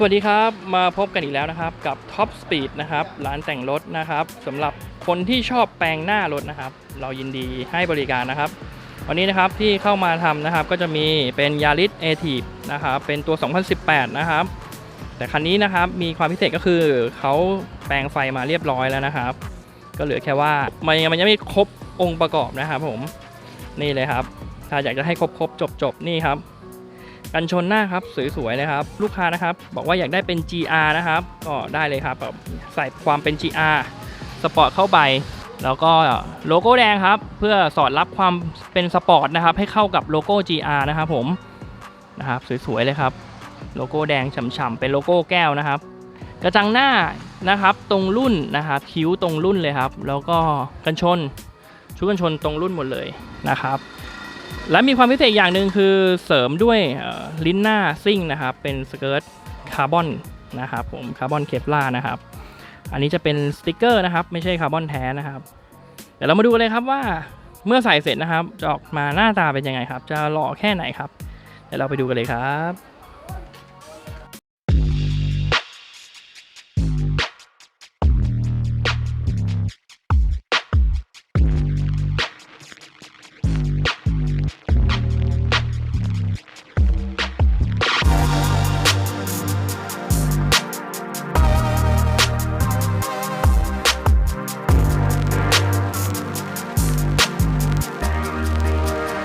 สวัสดีครับมาพบกันอีกแล้วนะครับกับ Top Speed นะครับร้านแต่งรถนะครับสำหรับคนที่ชอบแปลงหน้ารถนะครับ เรายินดีให้บริการนะครับ วันนี้นะครับที่เข้ามาทำนะครับก็จะมีเป็น Yaris a t i v นะครับเป็นตัว 2018 นะครับ แต่คันนี้นะครับมีความพิเศษก็คือเขาแปลงไฟมาเรียบร้อยแล้วนะครับ ก็เหลือแค่ว่ามันยังมันยังไม่ครบองค์ประกอบนะครับผมนี่เลยครับ ถ้าอยากจะให้ครบครบจบจบนี่ครับ กันชนหน้าครับสวยๆเลยครับ ลูกค้านะครับ บอกว่าอยากได้เป็น GR นะครับ ก็ได้เลยครับแบบใส่ความเป็น GR สปอร์ตเข้าไป แล้วก็โลโก้แดงครับ เพื่อสอดรับความเป็นสปอร์ตนะครับ ให้เข้ากับโลโก้ GR นะครับผมนะครับสวยๆเลยครับ โลโก้แดงฉ่ำๆเป็นโลโก้แก้วนะครับ กระจังหน้านะครับ ตรงรุ่นนะครับคิ้วตรงรุ่นเลยครับ แล้วก็กันชนชุดกันชนตรงรุ่นหมดเลยนะครับ และมีความพิเศษอย่างหนึ่งคือเสริมด้วยลิ้นหน้าซิ่งนะครับ เป็นสเกิร์ตคาร์บอนนะครับผมคาร์บอนเคปลานะครับ อันนี้จะเป็นสติกเกอร์นะครับ ไม่ใช่คาร์บอนแท้นะครับเดี๋ยวเรามาดูเลยครับว่าเมื่อใส่เสร็จนะครับ จะออกมาหน้าตาเป็นยังไงครับ จะหล่อแค่ไหนครับเดี๋ยวเราไปดูกันเลยครับ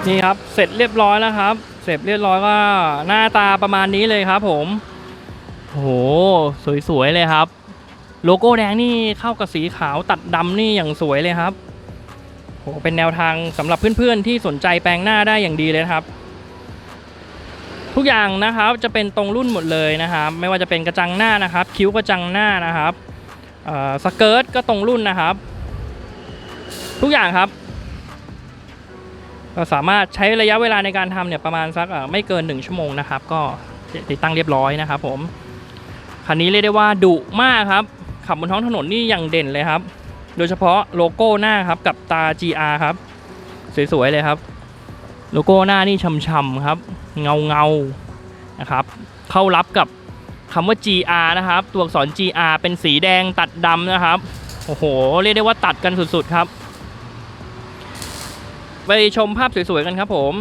นี่ครับ เสร็จเรียบร้อยแล้วครับ เสร็จเรียบร้อยก็หน้าตาประมาณนี้เลยครับ ผมโหสวยๆเลยครับ โลโก้แดงนี่เข้ากับสีขาวตัดดำนี่อย่างสวยเลยครับโหเป็นแนวทางสำหรับเพื่อนๆ ที่สนใจแปลงหน้าได้อย่างดีเลยครับ ทุกอย่างนะครับจะเป็นตรงรุ่นหมดเลยนะครับ ไม่ว่าจะเป็นกระจังหน้านะครับ คิ้วกระจังหน้านะครับสเกิร์ตก็ตรงรุ่นนะครับ ทุกอย่างครับ ก็สามารถใช้ระยะเวลาในการทำเนี่ยประมาณสักอ่อไม่เกิน 1 ชั่วโมงนะครับ ก็ติดตั้งเรียบร้อยนะครับผมคันนี้เรียกได้ว่าดุมากครับ ขับบนท้องถนนนี่อย่างเด่นเลยครับ โดยเฉพาะโลโก้หน้าครับกับตา GR ครับ สวยๆเลยครับ โลโก้หน้านี่ช่ำๆครับ เงาเงาๆนะครับ เข้ารับกับคำว่า GR นะครับ ตัวอักษร GR เป็นสีแดงตัดดำนะครับ โอ้โห เรียกได้ว่าตัดกันสุดๆครับ ไปชมภาพสวยๆกันครับผม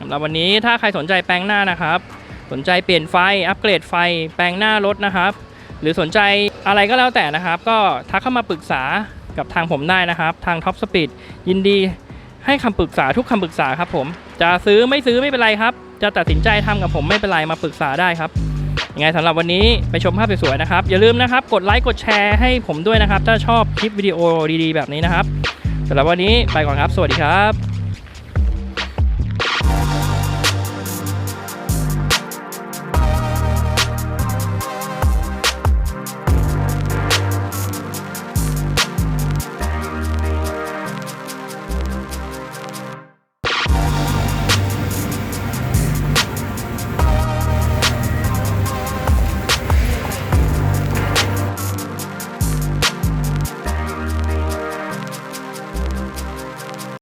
สำหรับวันนี้ถ้าใครสนใจแปลงหน้านะครับ สนใจเปลี่ยนไฟอัปเกรดไฟ แปลงหน้ารถนะครับ หรือสนใจอะไรก็แล้วแต่นะครับ ก็ทักเข้ามาปรึกษากับทางผมได้นะครับ ทาง Top Speed ยินดีให้คำปรึกษาทุกคำปรึกษาครับผมจะซื้อไม่ซื้อไม่เป็นไรครับ จะตัดสินใจทำกับผมไม่เป็นไรมาปรึกษาได้ครับยังไงสำหรับวันนี้ไปชมภาพสวยๆนะครับ อย่าลืมนะครับกดไลค์กดแชร์ให้ผมด้วยนะครับ ถ้าชอบคลิปวิดีโอดีๆ แบบนี้นะครับสำหรับวันนี้ไปก่อนครับ สวัสดีครับ